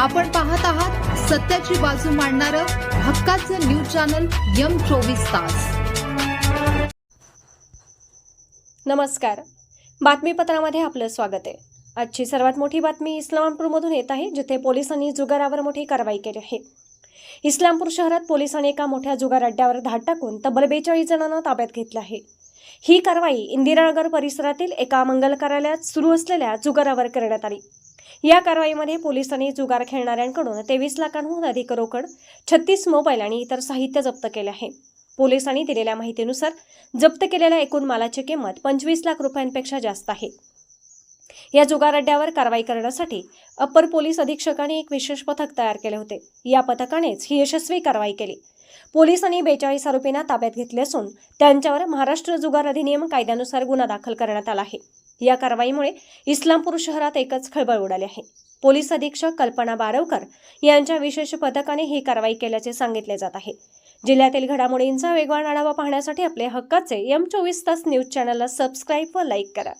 आपण पाहत आहात सत्याची बाजू मांडणारं हक्काचं न्यूज चॅनल यम चोवीस तास. नमस्कार. बातमीपत्रामध्ये आपलं स्वागत आहे. आजची सर्वात मोठी बातमी इस्लामपूरमधून येत आहे जिथे पोलिसांनी जुगारावर मोठी कारवाई केली आहे. इस्लामपूर शहरात पोलिसांनी एका मोठ्या जुगार अड्ड्यावर धाड टाकून तब्बल बेचाळीस जणांना ताब्यात घेतलं आहे. ही कारवाई इंदिरानगर परिसरातील एका मंगल कार्यालयात सुरू असलेल्या जुगारावर करण्यात आली. या कारवाईमध्ये पोलिसांनी जुगार खेळणाऱ्यांकडून तेवीस लाखांहून अधिक रोकड छत्तीस मोबाईल आणि इतर साहित्य जप्त केले आहे. पोलिसांनी दिलेल्या माहितीनुसार जप्त केलेल्या एकूण मालाची किंमत पंचवीस लाख रुपयांपेक्षा जास्त आहे. या जुगार अड्ड्यावर कारवाई करण्यासाठी अप्पर पोलीस अधीक्षकांनी एक विशेष पथक तयार केले होते. या पथकानेच ही यशस्वी कारवाई केली. पोलिसांनी बेचाळीस आरोपींना ताब्यात घेतले असून त्यांच्यावर महाराष्ट्र जुगार अधिनियम कायद्यानुसार गुन्हा दाखल करण्यात आला आहे. या कारवाईमुळे इस्लामपूर शहरात एकच खळबळ उडाली आहे. पोलीस अधीक्षक कल्पना बारवकर यांच्या विशेष पथकाने ही कारवाई केल्याचे सांगितले जात आहे. जिल्ह्यातील घडामोडींचा वेगवान आढावा पाहण्यासाठी आपले हक्काचे एम चोवीस तास न्यूज चॅनलला सबस्क्राईब व लाईक करा.